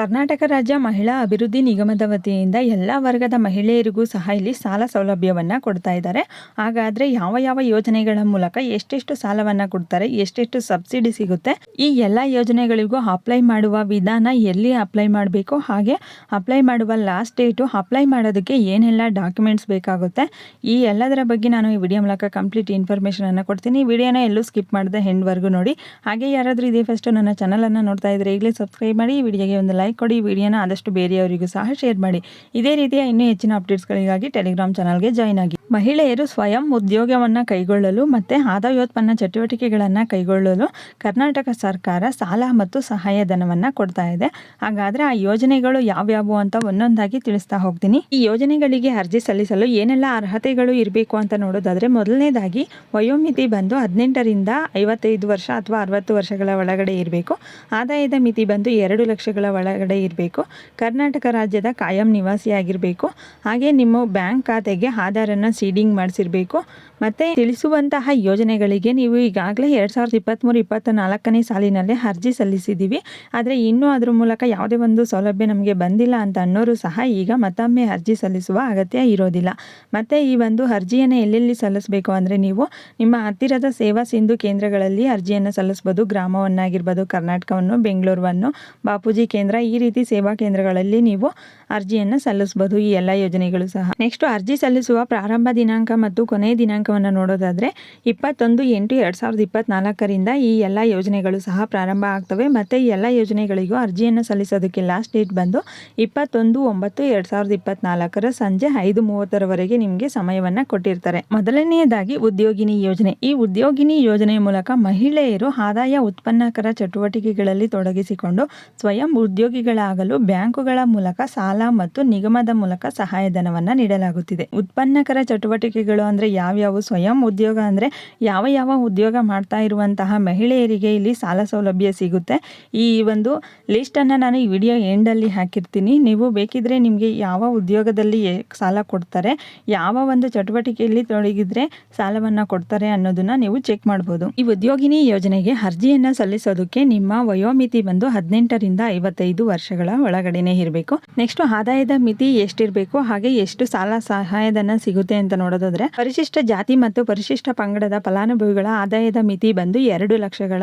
ಕರ್ನಾಟಕ ರಾಜ್ಯ ಮಹಿಳಾ ಅಭಿವೃದ್ಧಿ ನಿಗಮದ ವತಿಯಿಂದ ಎಲ್ಲ ವರ್ಗದ ಮಹಿಳೆಯರಿಗೂ ಸಹ ಇಲ್ಲಿ ಸಾಲ ಸೌಲಭ್ಯವನ್ನು ಕೊಡ್ತಾ ಇದ್ದಾರೆ. ಹಾಗಾದರೆ ಯಾವ ಯಾವ ಯೋಜನೆಗಳ ಮೂಲಕ ಎಷ್ಟೆಷ್ಟು ಸಾಲವನ್ನು ಕೊಡ್ತಾರೆ, ಎಷ್ಟೆಷ್ಟು ಸಬ್ಸಿಡಿ ಸಿಗುತ್ತೆ, ಈ ಎಲ್ಲ ಯೋಜನೆಗಳಿಗೂ ಅಪ್ಲೈ ಮಾಡುವ ವಿಧಾನ ಎಲ್ಲಿ ಅಪ್ಲೈ ಮಾಡಬೇಕು, ಹಾಗೆ ಅಪ್ಲೈ ಮಾಡುವ ಲಾಸ್ಟ್ ಡೇಟು ಅಪ್ಲೈ ಮಾಡೋದಕ್ಕೆ ಏನೆಲ್ಲ ಡಾಕ್ಯುಮೆಂಟ್ಸ್ ಬೇಕಾಗುತ್ತೆ, ಈ ಎಲ್ಲದರ ಬಗ್ಗೆ ನಾನು ಈ ವಿಡಿಯೋ ಮೂಲಕ ಕಂಪ್ಲೀಟ್ ಇನ್ಫಾರ್ಮೇಷನನ್ನು ಕೊಡ್ತೀನಿ. ವಿಡಿಯೋನ ಎಲ್ಲೂ ಸ್ಕಿಪ್ ಮಾಡಿದೆ ಹೆಂಡ್ವರೆಗೂ ನೋಡಿ. ಹಾಗೆ ಯಾರಾದರೂ ಇದೇ ಫಸ್ಟು ನನ್ನ ಚಾನಲನ್ನು ನೋಡ್ತಾ ಇದ್ದರೆ ಈಗಲೇ ಸಬ್ಸ್ಕ್ರೈಬ್ ಮಾಡಿ. ಈ ವಿಡಿಯೋಗೆ ಒಂದು ಲೈಕ್ ಕೊಡಿ ಈ ವಿಡಿಯೋನ ಆದಷ್ಟು ಬೇರೆಯವರಿಗೂ ಸಹ ಶೇರ್ ಮಾಡಿ. ಇದೇ ರೀತಿಯ ಇನ್ನೂ ಹೆಚ್ಚಿನ ಅಪ್ಡೇಟ್ಸ್ಗಳಿಗಾಗಿ ಟೆಲಿಗ್ರಾಮ್ ಚಾನಲ್ಗೆ ಜಾಯ್ನ್ ಆಗಿ. ಮಹಿಳೆಯರು ಸ್ವಯಂ ಉದ್ಯೋಗವನ್ನು ಕೈಗೊಳ್ಳಲು ಮತ್ತು ಆದಾಯೋತ್ಪನ್ನ ಚಟುವಟಿಕೆಗಳನ್ನು ಕೈಗೊಳ್ಳಲು ಕರ್ನಾಟಕ ಸರ್ಕಾರ ಸಾಲ ಮತ್ತು ಸಹಾಯಧನವನ್ನು ಕೊಡ್ತಾ ಇದೆ. ಹಾಗಾದರೆ ಆ ಯೋಜನೆಗಳು ಯಾವ್ಯಾವು ಅಂತ ಒಂದೊಂದಾಗಿ ತಿಳಿಸ್ತಾ ಹೋಗ್ತೀನಿ. ಈ ಯೋಜನೆಗಳಿಗೆ ಅರ್ಜಿ ಸಲ್ಲಿಸಲು ಏನೆಲ್ಲ ಅರ್ಹತೆಗಳು ಇರಬೇಕು ಅಂತ ನೋಡೋದಾದರೆ ಮೊದಲನೇದಾಗಿ ವಯೋಮಿತಿ ಬಂದು ಹದಿನೆಂಟರಿಂದ ಐವತ್ತೈದು ವರ್ಷ ಅಥವಾ ಅರವತ್ತು ವರ್ಷಗಳ ಒಳಗಡೆ ಇರಬೇಕು. ಆದಾಯದ ಮಿತಿ ಬಂದು ಎರಡು ಲಕ್ಷಗಳ ಒಳಗಡೆ ಇರಬೇಕು. ಕರ್ನಾಟಕ ರಾಜ್ಯದ ಕಾಯಂ ನಿವಾಸಿಯಾಗಿರಬೇಕು. ಹಾಗೆ ನಿಮ್ಮ ಬ್ಯಾಂಕ್ ಖಾತೆಗೆ ಆಧಾರನ್ನು ಸೀಡಿಂಗ್ ಮಾಡಿಸಿರಬೇಕು. ಮತ್ತು ತಿಳಿಸುವಂತಹ ಯೋಜನೆಗಳಿಗೆ ನೀವು ಈಗಾಗಲೇ ಎರಡು ಸಾವಿರದ ಇಪ್ಪತ್ತ್ಮೂರು ಇಪ್ಪತ್ತ ನಾಲ್ಕನೇ ಸಾಲಿನಲ್ಲಿ ಅರ್ಜಿ ಸಲ್ಲಿಸಿದ್ದೀವಿ. ಆದರೆ ಇನ್ನೂ ಅದರ ಮೂಲಕ ಯಾವುದೇ ಒಂದು ಸೌಲಭ್ಯ ನಮಗೆ ಬಂದಿಲ್ಲ ಅಂತ ಅನ್ನೋರು ಸಹ ಈಗ ಮತ್ತೊಮ್ಮೆ ಅರ್ಜಿ ಸಲ್ಲಿಸುವ ಅಗತ್ಯ ಇರೋದಿಲ್ಲ. ಮತ್ತು ಈ ಒಂದು ಅರ್ಜಿಯನ್ನು ಎಲ್ಲೆಲ್ಲಿ ಸಲ್ಲಿಸಬೇಕು ಅಂದರೆ ನೀವು ನಿಮ್ಮ ಹತ್ತಿರದ ಸೇವಾ ಸಿಂಧು ಕೇಂದ್ರಗಳಲ್ಲಿ ಅರ್ಜಿಯನ್ನು ಸಲ್ಲಿಸ್ಬೋದು. ಗ್ರಾಮವನ್ನಾಗಿರ್ಬೋದು, ಕರ್ನಾಟಕವನ್ನು, ಬೆಂಗಳೂರನ್ನು, ಬಾಪೂಜಿ ಕೇಂದ್ರ ಈ ರೀತಿ ಸೇವಾ ಕೇಂದ್ರಗಳಲ್ಲಿ ನೀವು ಅರ್ಜಿಯನ್ನು ಸಲ್ಲಿಸಬಹುದು. ಈ ಎಲ್ಲ ಯೋಜನೆಗಳು ಸಹ. ನೆಕ್ಸ್ಟ್ ಅರ್ಜಿ ಸಲ್ಲಿಸುವ ಪ್ರಾರಂಭ ದಿನಾಂಕ ಮತ್ತು ಕೊನೆಯ ದಿನಾಂಕವನ್ನು ನೋಡೋದಾದರೆ, ಇಪ್ಪತ್ತೊಂದು ಎಂಟು ಎರಡು ಸಾವಿರದ ಇಪ್ಪತ್ತ್ನಾಲ್ಕರಿಂದ ಈ ಎಲ್ಲ ಯೋಜನೆಗಳು ಸಹ ಪ್ರಾರಂಭ ಆಗ್ತವೆ. ಮತ್ತು ಈ ಎಲ್ಲ ಯೋಜನೆಗಳಿಗೂ ಅರ್ಜಿಯನ್ನು ಸಲ್ಲಿಸೋದಕ್ಕೆ ಲಾಸ್ಟ್ ಡೇಟ್ ಬಂದು ಇಪ್ಪತ್ತೊಂದು ಒಂಬತ್ತು ಎರಡು ಸಾವಿರದ ಇಪ್ಪತ್ತ್ನಾಲ್ಕರ ಸಂಜೆ ಐದು ಮೂವತ್ತರವರೆಗೆ ನಿಮಗೆ ಸಮಯವನ್ನು ಕೊಟ್ಟಿರ್ತಾರೆ. ಮೊದಲನೆಯದಾಗಿ ಉದ್ಯೋಗಿನಿ ಯೋಜನೆ. ಈ ಉದ್ಯೋಗಿನಿ ಯೋಜನೆಯ ಮೂಲಕ ಮಹಿಳೆಯರು ಆದಾಯ ಉತ್ಪನ್ನಕರ ಚಟುವಟಿಕೆಗಳಲ್ಲಿ ತೊಡಗಿಸಿಕೊಂಡು ಸ್ವಯಂ ಉದ್ಯೋಗಿಗಳಾಗಲು ಬ್ಯಾಂಕುಗಳ ಮೂಲಕ ಸಾಲ ಮತ್ತು ನಿಗಮದ ಮೂಲಕ ಸಹಾಯಧನವನ್ನು ನೀಡಲಾಗುತ್ತಿದೆ. ಉತ್ಪನ್ನಕರ ಚಟುವಟಿಕೆಗಳು ಅಂದರೆ ಯಾವ್ಯಾವು? ಸ್ವಯಂ ಉದ್ಯೋಗ ಅಂದರೆ ಯಾವ ಯಾವ ಉದ್ಯೋಗ ಮಾಡ್ತಾ ಇರುವಂತಹ ಮಹಿಳೆಯರಿಗೆ ಇಲ್ಲಿ ಸಾಲ ಸೌಲಭ್ಯ ಸಿಗುತ್ತೆ. ಈ ಒಂದು ಲಿಸ್ಟನ್ನು ನಾನು ಈ ವಿಡಿಯೋ ಎಂಡಲ್ಲಿ ಹಾಕಿರ್ತೀನಿ. ನೀವು ಬೇಕಿದ್ರೆ ನಿಮಗೆ ಯಾವ ಉದ್ಯೋಗದಲ್ಲಿ ಸಾಲ ಕೊಡ್ತಾರೆ, ಯಾವ ಒಂದು ಚಟುವಟಿಕೆಯಲ್ಲಿ ತೊಡಗಿದ್ರೆ ಸಾಲವನ್ನು ಕೊಡ್ತಾರೆ ಅನ್ನೋದನ್ನ ನೀವು ಚೆಕ್ ಮಾಡ್ಬೋದು. ಈ ಉದ್ಯೋಗಿನಿ ಯೋಜನೆಗೆ ಅರ್ಜಿಯನ್ನು ಸಲ್ಲಿಸೋದಕ್ಕೆ ನಿಮ್ಮ ವಯೋಮಿತಿ ಬಂದು ಹದಿನೆಂಟರಿಂದ ಐವತ್ತೈದು ವರ್ಷಗಳ ಒಳಗಡೆನೆ ಇರಬೇಕು. ನೆಕ್ಸ್ಟ್ ಆದಾಯದ ಮಿತಿ ಎಷ್ಟಿರಬೇಕು, ಹಾಗೆ ಎಷ್ಟು ಸಾಲ ಸಹಾಯಧನ ಸಿಗುತ್ತೆ ಅಂತ ನೋಡೋದಾದ್ರೆ, ಪರಿಶಿಷ್ಟ ಜಾತಿ ಮತ್ತು ಪರಿಶಿಷ್ಟ ಪಂಗಡದ ಫಲಾನುಭವಿಗಳ ಆದಾಯದ ಮಿತಿ ಬಂದು ಎರಡು ಲಕ್ಷಗಳ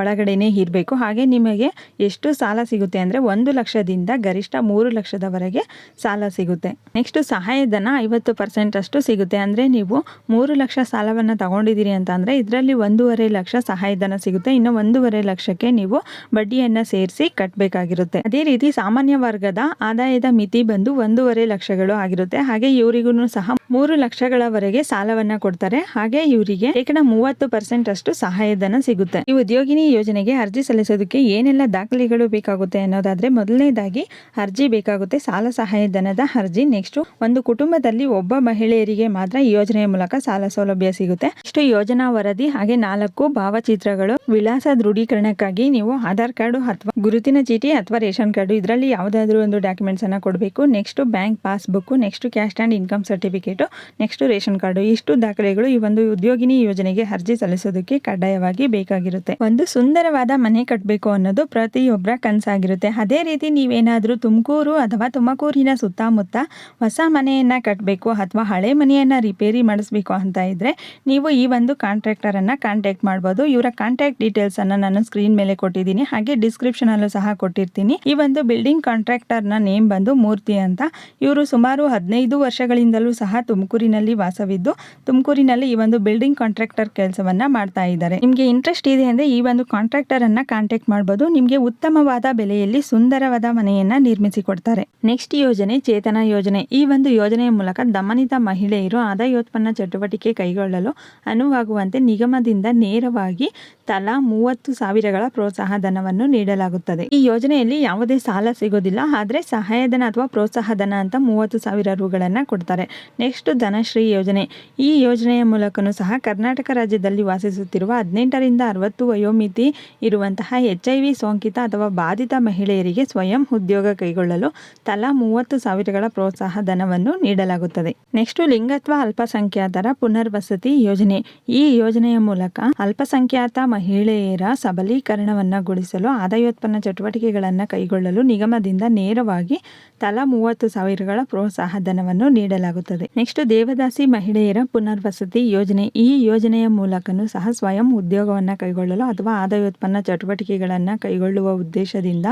ಒಳಗಡೆನೆ ಇರಬೇಕು. ಹಾಗೆ ನಿಮಗೆ ಎಷ್ಟು ಸಾಲ ಸಿಗುತ್ತೆ ಅಂದರೆ ಒಂದು ಲಕ್ಷದಿಂದ ಗರಿಷ್ಠ ಮೂರು ಲಕ್ಷದವರೆಗೆ ಸಾಲ ಸಿಗುತ್ತೆ. ನೆಕ್ಸ್ಟ್ ಸಹಾಯಧನ ಐವತ್ತು ಪರ್ಸೆಂಟ್ ಅಷ್ಟು ಸಿಗುತ್ತೆ ಅಂದರೆ ನೀವು ಮೂರು ಲಕ್ಷ ಸಾಲವನ್ನು ತಗೊಂಡಿದ್ದೀರಿ ಅಂತ ಅಂದರೆ ಇದರಲ್ಲಿ ಒಂದೂವರೆ ಲಕ್ಷ ಸಹಾಯಧನ ಸಿಗುತ್ತೆ. ಇನ್ನು ಒಂದೂವರೆ ಲಕ್ಷಕ್ಕೆ ನೀವು ಬಡ್ಡಿಯನ್ನು ಸೇರಿಸಿ ಕಟ್ಟಬೇಕಾಗಿರುತ್ತೆ ಅದೇ ರೀತಿ ಸಾಮಾನ್ಯ ವರ್ಗದ ಆದಾಯದ ಮಿತಿ ಬಂದು ಒಂದೂವರೆ ಲಕ್ಷಗಳು ಆಗಿರುತ್ತೆ. ಹಾಗೆ ಇವರಿಗೂ ಸಹ ಮೂರು ಲಕ್ಷಗಳವರೆಗೆ ಸಾಲವನ್ನ ಕೊಡ್ತಾರೆ. ಹಾಗೆ ಇವರಿಗೆ ಶೇಕಡ ಮೂವತ್ತು ಪರ್ಸೆಂಟ್ ಅಷ್ಟು ಸಹಾಯಧನ ಸಿಗುತ್ತೆ. ಈ ಉದ್ಯೋಗಿನಿ ಯೋಜನೆಗೆ ಅರ್ಜಿ ಸಲ್ಲಿಸೋದಕ್ಕೆ ಏನೆಲ್ಲ ದಾಖಲೆಗಳು ಬೇಕಾಗುತ್ತೆ ಅನ್ನೋದಾದ್ರೆ ಮೊದಲನೇದಾಗಿ ಅರ್ಜಿ ಬೇಕಾಗುತ್ತೆ. ಸಾಲ ಸಹಾಯಧನದ ಅರ್ಜಿ. ನೆಕ್ಸ್ಟ್ ಒಂದು ಕುಟುಂಬದಲ್ಲಿ ಒಬ್ಬ ಮಹಿಳೆಯರಿಗೆ ಮಾತ್ರ ಈ ಯೋಜನೆಯ ಮೂಲಕ ಸಾಲ ಸೌಲಭ್ಯ ಸಿಗುತ್ತೆ. ಇಷ್ಟು ಯೋಜನಾ ವರದಿ. ಹಾಗೆ ನಾಲ್ಕು ಭಾವಚಿತ್ರಗಳು. ವಿಳಾಸ ದೃಢೀಕರಣಕ್ಕಾಗಿ ನೀವು ಆಧಾರ್ ಕಾರ್ಡ್ ಅಥವಾ ಗುರುತಿನ ಚೀಟಿ ಅಥವಾ ರೇಷನ್ ಕಾರ್ಡು. ಇದರಲ್ಲಿ ಯಾವುದಾದ್ರೂ ಒಂದು ಡಾಕ್ಯುಮೆಂಟ್ಸ್ ಅನ್ನ ಕೊಡಬೇಕು. Next bank passbook next cash and income certificate next ration card. ಇಷ್ಟು ದಾಖಲೆಗಳು ಈ ಒಂದು ಉದ್ಯೋಗಿನಿ ಯೋಜನೆಗೆ ಅರ್ಜಿ ಸಲ್ಲಿಸೋದಕ್ಕೆ ಕಡ್ಡಾಯವಾಗಿ ಬೇಕಾಗಿರುತ್ತೆ. ಒಂದು ಸುಂದರವಾದ ಮನೆ ಕಟ್ಟಬೇಕು ಅನ್ನೋದು ಪ್ರತಿಯೊಬ್ಬರ ಕನಸಾಗಿರುತ್ತೆ. ಅದೇ ರೀತಿ ನೀವೇನಾದರೂ ತುಮಕೂರು ಅಥವಾ ತುಮಕೂರಿನ ಸುತ್ತಮುತ್ತ ಹೊಸ ಮನೆಯನ್ನ ಕಟ್ಟಬೇಕು ಅಥವಾ ಹಳೆ ಮನೆಯನ್ನ ರಿಪೇರಿ ಮಾಡಿಸ್ಬೇಕು ಅಂತ ಇದ್ರೆ ನೀವು ಈ ಒಂದು ಕಾಂಟ್ರಾಕ್ಟರ್ ಅನ್ನ ಕಾಂಟ್ಯಾಕ್ಟ್ ಮಾಡ್ಬೋದು. ಇವರ ಕಾಂಟ್ಯಾಕ್ಟ್ ಡೀಟೇಲ್ಸ್ ಅನ್ನ ನಾನು ಸ್ಕ್ರೀನ್ ಮೇಲೆ ಕೊಟ್ಟಿದ್ದೀನಿ. ಹಾಗೆ ಡಿಸ್ಕ್ರಿಪ್ಷನ್ ಅಲ್ಲೂ ಸಹ ಕೊಟ್ಟಿರ್ತೀನಿ. ಈ ಒಂದು ಬಿಲ್ಡಿಂಗ್ ಕಾಂಟ್ರಾಕ್ಟರ್ನ ನೇಮ್ ಬಂದು ಮೂರ್ತಿ ಅಂತ. ಇವರು ಸುಮಾರು ಹದಿನೈದು ವರ್ಷಗಳಿಂದಲೂ ಸಹ ತುಮಕೂರಿನಲ್ಲಿ ವಾಸವಿದ್ದು, ತುಮಕೂರಿನಲ್ಲಿ ಈ ಒಂದು ಬಿಲ್ಡಿಂಗ್ ಕಾಂಟ್ರಾಕ್ಟರ್ ಕೆಲಸವನ್ನ ಮಾಡ್ತಾ ಇದ್ದಾರೆ. ನಿಮಗೆ ಇಂಟ್ರೆಸ್ಟ್ ಇದೆ ಅಂದ್ರೆ ಈ ಒಂದು ಕಾಂಟ್ರಾಕ್ಟರ್ ಅನ್ನ ಕಾಂಟ್ಯಾಕ್ಟ್ ಮಾಡಬಹುದು ನಿಮಗೆ ಉತ್ತಮವಾದ ಬೆಲೆಯಲ್ಲಿ ಸುಂದರವಾದ ಮನೆಯನ್ನ ನಿರ್ಮಿಸಿ ಕೊಡ್ತಾರೆ. ನೆಕ್ಸ್ಟ್ ಯೋಜನೆ, ಚೇತನ ಯೋಜನೆ. ಈ ಒಂದು ಯೋಜನೆಯ ಮೂಲಕ ದಮನಿತ ಮಹಿಳೆಯರು ಆದಾಯೋತ್ಪನ್ನ ಚಟುವಟಿಕೆ ಕೈಗೊಳ್ಳಲು ಅನುವಾಗುವಂತೆ ನಿಗಮದಿಂದ ನೇರವಾಗಿ ತಲಾ ಮೂವತ್ತು ಸಾವಿರಗಳ ಪ್ರೋತ್ಸಾಹ ಧನವನ್ನು ನೀಡಲಾಗುತ್ತದೆ. ಈ ಯೋಜನೆಯಲ್ಲಿ ಯಾವುದೇ ಸಾಲ ಸಿಗೋದಿಲ್ಲ, ಆದರೆ ಸಹಾಯಧನ ಅಥವಾ ಪ್ರೋತ್ಸಾಹ ಧನ ಅಂತ ಮೂವತ್ತು ಸಾವಿರ ರುಗಳನ್ನ ಕೊಡ್ತಾರೆ. ನೆಕ್ಸ್ಟ್ ಧನಶ್ರೀ ಯೋಜನೆ. ಈ ಯೋಜನೆಯ ಮೂಲಕನೂ ಸಹ ಕರ್ನಾಟಕ ರಾಜ್ಯದಲ್ಲಿ ವಾಸಿಸುತ್ತಿರುವ ಹದಿನೆಂಟರಿಂದ ಅರವತ್ತು ವಯೋಮಿತಿ ಇರುವಂತಹ ಎಚ್ ಐ ವಿ ಸೋಂಕಿತ ಅಥವಾ ಬಾಧಿತ ಮಹಿಳೆಯರಿಗೆ ಸ್ವಯಂ ಉದ್ಯೋಗ ಕೈಗೊಳ್ಳಲು ತಲಾ ಮೂವತ್ತು ಸಾವಿರಗಳ ಪ್ರೋತ್ಸಾಹ ಧನವನ್ನು ನೀಡಲಾಗುತ್ತದೆ. ನೆಕ್ಸ್ಟ್ ಲಿಂಗತ್ವ ಅಲ್ಪಸಂಖ್ಯಾತರ ಪುನರ್ವಸತಿ ಯೋಜನೆ. ಈ ಯೋಜನೆಯ ಮೂಲಕ ಅಲ್ಪಸಂಖ್ಯಾತ ಮಹಿಳೆಯರ ಸಬಲೀಕರಣವನ್ನು ಗೊಳಿಸಲು ಆದಾಯೋತ್ಪನ್ನ ಚಟುವಟಿಕೆಗಳನ್ನು ಕೈಗೊಳ್ಳಲು ನಿಗಮದಿಂದ ನೇರವಾಗಿ ತಲಾ ಮೂವತ್ತು ಸಾವಿರಗಳ ಪ್ರೋತ್ಸಾಹ ಧನವನ್ನು ನೀಡಲಾಗುತ್ತದೆ. ನೆಕ್ಸ್ಟ್ ದೇವದಾಸಿ ಮಹಿಳೆಯರ ಪುನರ್ವಸತಿ ಯೋಜನೆ. ಈ ಯೋಜನೆಯ ಮೂಲಕನೂ ಸಹ ಸ್ವಯಂ ಉದ್ಯೋಗವನ್ನು ಕೈಗೊಳ್ಳಲು ಅಥವಾ ಆದಾಯೋತ್ಪನ್ನ ಚಟುವಟಿಕೆಗಳನ್ನು ಕೈಗೊಳ್ಳುವ ಉದ್ದೇಶದಿಂದ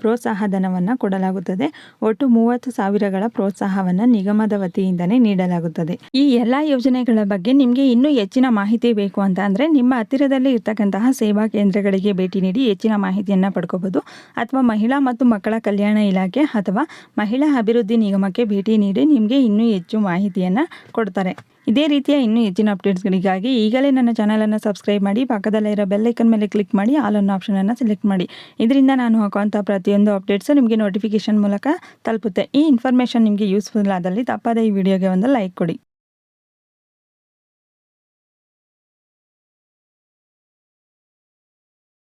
ಪ್ರೋತ್ಸಾಹ ಧನವನ್ನು ಕೊಡಲಾಗುತ್ತದೆ. ಒಟ್ಟು ಮೂವತ್ತು ಸಾವಿರಗಳ ಪ್ರೋತ್ಸಾಹವನ್ನು ನಿಗಮದ ವತಿಯಿಂದನೇ ನೀಡಲಾಗುತ್ತದೆ. ಈ ಎಲ್ಲ ಯೋಜನೆಗಳ ಬಗ್ಗೆ ನಿಮಗೆ ಇನ್ನೂ ಹೆಚ್ಚಿನ ಮಾಹಿತಿ ಬೇಕು ಅಂತ ಅಂದರೆ ನಿಮ್ಮ ಹತ್ತಿರದಲ್ಲಿ ಇರ್ತಕ್ಕಂತಹ ಸೇವಾ ಕೇಂದ್ರಗಳಿಗೆ ಭೇಟಿ ನೀಡಿ ಹೆಚ್ಚಿನ ಮಾಹಿತಿಯನ್ನು ಪಡ್ಕೋಬಹುದು. ಅಥವಾ ಮಹಿಳಾ ಮತ್ತು ಮಕ್ಕಳ ಕಲ್ಯಾಣ ಇಲಾಖೆ ಅಥವಾ ಮಹಿಳಾ ಅಭಿವೃದ್ಧಿ ನಿಗಮಕ್ಕೆ ಭೇಟಿ ನೀಡಿ ನಿಮಗೆ ಇನ್ನೂ ಹೆಚ್ಚು ಮಾಹಿತಿಯನ್ನು ಕೊಡ್ತಾರೆ. ಇದೇ ರೀತಿಯ ಇನ್ನೂ ಹೆಚ್ಚಿನ ಅಪ್ಡೇಟ್ಸ್ಗಳಿಗಾಗಿ ಈಗಲೇ ನನ್ನ ಚಾನಲನ್ನು ಸಬ್ಸ್ಕ್ರೈಬ್ ಮಾಡಿ, ಪಕ್ಕದಲ್ಲೇ ಇರೋ ಬೆಲ್ಲೈಕನ್ ಮೇಲೆ ಕ್ಲಿಕ್ ಮಾಡಿ ಅನ್ನೋ ಆಪ್ಷನನ್ನು ಸೆಲೆಕ್ಟ್ ಮಾಡಿ. ಇದರಿಂದ ನಾನು ಹಾಕುವಂಥ ಪ್ರತಿಯೊಂದು ಅಪ್ಡೇಟ್ಸು ನಿಮಗೆ ನೋಟಿಫಿಕೇಷನ್ ಮೂಲಕ ತಲುಪುತ್ತೆ. ಈ ಇನ್ಫಾರ್ಮೇಷನ್ ನಿಮಗೆ ಯೂಸ್ಫುಲ್ ಆದಲ್ಲಿ ತಪ್ಪದೇ ಈ ವಿಡಿಯೋಗೆ ಒಂದು ಲೈಕ್ ಕೊಡಿ.